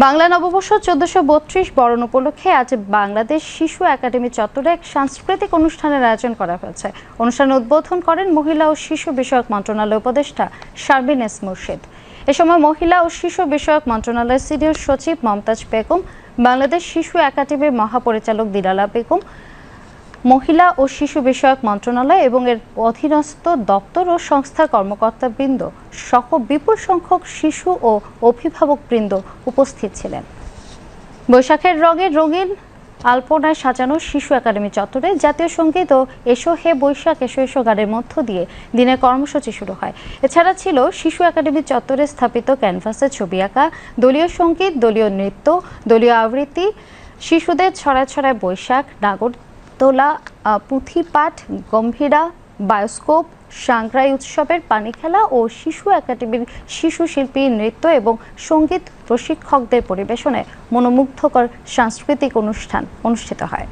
বাংলা নববর্ষ চোদ্দশো বত্রিশ বরণ উপলক্ষে আজ বাংলাদেশ শিশু একাডেমি চত্বরে এক সাংস্কৃতিক অনুষ্ঠানের আয়োজন করা হয়েছে। অনুষ্ঠানে উদ্বোধন করেন মহিলা ও শিশু বিষয়ক মন্ত্রণালয় উপদেষ্টা শারবিন এস মুর্শিদ। এ সময় মহিলা ও শিশু বিষয়ক মন্ত্রণালয়ের সিনিয়র সচিব মমতাজ বেগম, বাংলাদেশ শিশু একাডেমির মহাপরিচালক দিলালা বেগম মহিলা ও শিশু বিষয়ক মন্ত্রণালয় এবং এর অধীনস্থ দপ্তর ও সংস্থার কর্মকর্তাবৃন্দ সহ বিপুল সংখ্যক শিশু ও অভিভাবকবৃন্দ উপস্থিত ছিলেন। বৈশাখের রঙের রঙিন আলপনায় সাজানো শিশু একাডেমি চত্বরে জাতীয় সংগীত ও এসো হে বৈশাখ, এসো এসো গানের মধ্য দিয়ে দিনের কর্মসূচি শুরু হয়। এছাড়া ছিল শিশু একাডেমি চত্বরে স্থাপিত ক্যানভাসে ছবি আঁকা, দলীয় সংগীত, দলীয় নৃত্য, দলীয় আবৃত্তি, শিশুদের ছড়ায় ছড়ায় বৈশাখ নাগরদোলা আহ, পুঁথিপাঠ গম্ভীরা বায়োস্কোপ সাংগ্রাই উৎসবের পানি খেলা ও শিশু একাডেমির শিশু শিল্পী নৃত্য এবং সংগীত প্রশিক্ষকদের পরিবেশনে মনোমুগ্ধকর সাংস্কৃতিক অনুষ্ঠান অনুষ্ঠিত হয়।